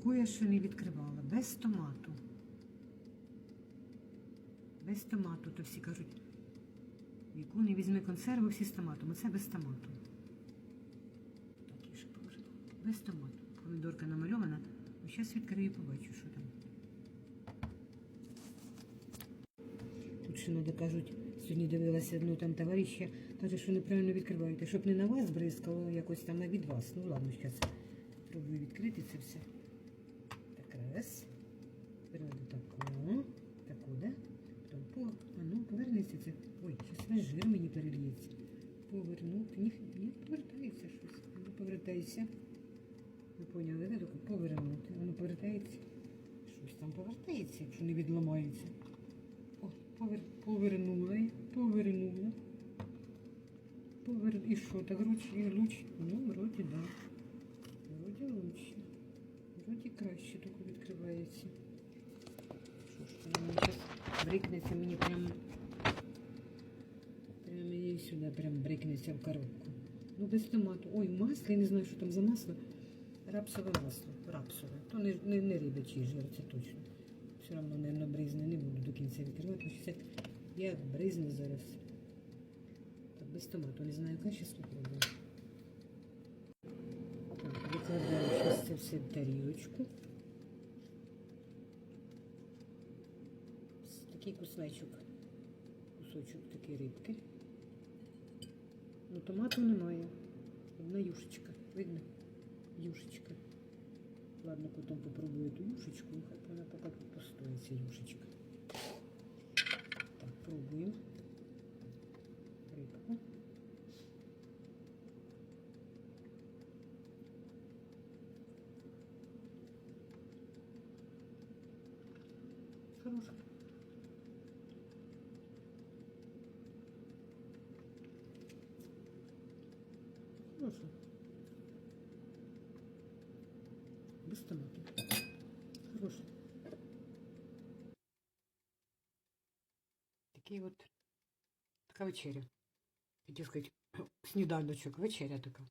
таку я ще не відкривала. Без томату. Без томату, то всі кажуть, яку не візьми консерву, всі з томатом. Оце без томату. Так, я ще положила. Без томату. Помідорка намальована. Зараз відкрию і побачу, що там. Тут ще надо, кажуть, сьогодні дивилася одну там товариша, каже, що неправильно відкриваєте, щоб не на вас бризкало, якось там, а від вас. Ну ладно, зараз спробую відкрити це все. Раз. Переведу таку, таку, да? Потім по, а ну, повернеться це. Ой, зараз весь жир мені перельється. Повернути. Ні, ні, повертається щось. Не повертайся. Ви поняли, да? Таку повернути. Воно повертається. Щось там повертається, якщо не відламається. О, повер... повернула, повернула. Повер... І що, так ручі, луч? Ну, вроді, да. Вроді лучше. Краще так відкривається. Що ж, мені зараз брикнеться мені прям... Прямо її сюди прям брикнеться в коробку. Ну, без томату. Ой, масло, я не знаю, що там за масло. Рапсове масло. Рапсове. То не, не, не рибячий жир, це точно. Все одно, мабуть, бризне не буду до кінця відкривати, це як бризне зараз. Так, без томату, не знаю, яка зараз спробую. Так, викладаю все тарілочку. Ось Такий кусочок, кусочок такої рибки. Ну, томату немає. Одна юшечка. Видно? Юшечка. Ладно, потім попробую ту юшечку. Хай вона поки тут постоїть, ця юшечка. Хороша. Хороша. Без томату. Хороший. Такий от така вечеря. Хотів сказати, сніданочок, вечеря така.